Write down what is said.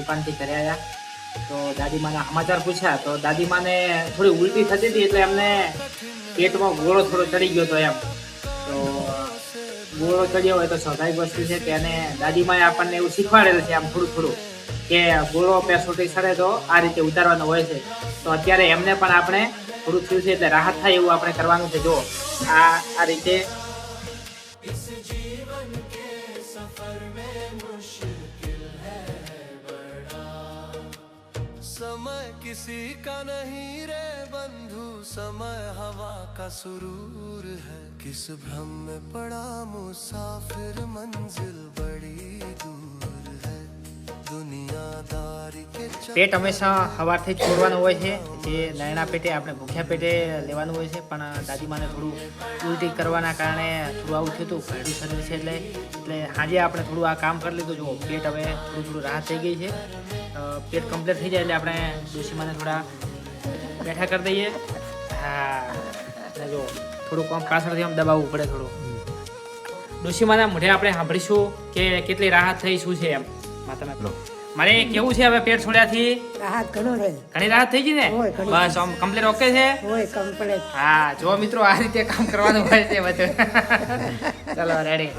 દુકાનથી ઘરે આવ્યા તો દાદીમાના સમાચાર પૂછ્યા. તો દાદીમાને થોડી ઉલટી થતી હતી એટલે એમને પેટમાં ગોળો થોડો ચડી ગયો હતો એમ. તો, ગોળો ચડ્યો હોય તો સ્વાભાવિક વસ્તુ છે કે એને દાદીમાએ આપણને એવું શીખવાડેલું છે આમ થોડું થોડું કે ગોળો પેસોટી સડે તો આ રીતે ઉતારવાનો હોય છે. તો અત્યારે એમને પણ આપણે થોડું થયું છે એટલે રાહત થાય એવું આપણે કરવાનું છે. જો, આ આ રીતે समय किसी का नहीं रे बंधु, समय हवा का सुरूर है। किस भ्रम में पड़ा मुसाफिर मंजिल बड़ी પેટ હંમેશા સવારથી છોડવાનું હોય છે. જે નયણા પેટે આપણે ભૂખ્યા પેટે લેવાનું હોય છે. પણ દાદીમાને થોડું ઉલટી કરવાના કારણે થોડું આવું થયું હતું ઘરડું શરીર છે એટલે એટલે સાંજે આપણે થોડું આ કામ કરી લીધું. જુઓ પેટ હવે થોડું થોડું રાહત થઈ ગઈ છે. પેટ કમ્પ્લીટ થઈ જાય એટલે આપણે ડોશીમાને થોડા બેઠા કરી દઈએ. હા, જો થોડુંક આમ પાછળથી આમ દબાવવું પડે થોડું. ડોશીમાના મોઢે આપણે સાંભળીશું કે કેટલી રાહત થઈ શું છે એમ. માતાના મારે કેવું છે હવે પેટ છોડ્યાથી? રાહત ઘણો રહે. ઘણી રાહત થઈ ગઈ ને. બસ આમ કમ્પ્લીટ ઓકે છે? ઓય કમ્પ્લેટ હા જો મિત્રો આ રીતે કામ કરવાનું હોય છે બધું. ચલો રેડી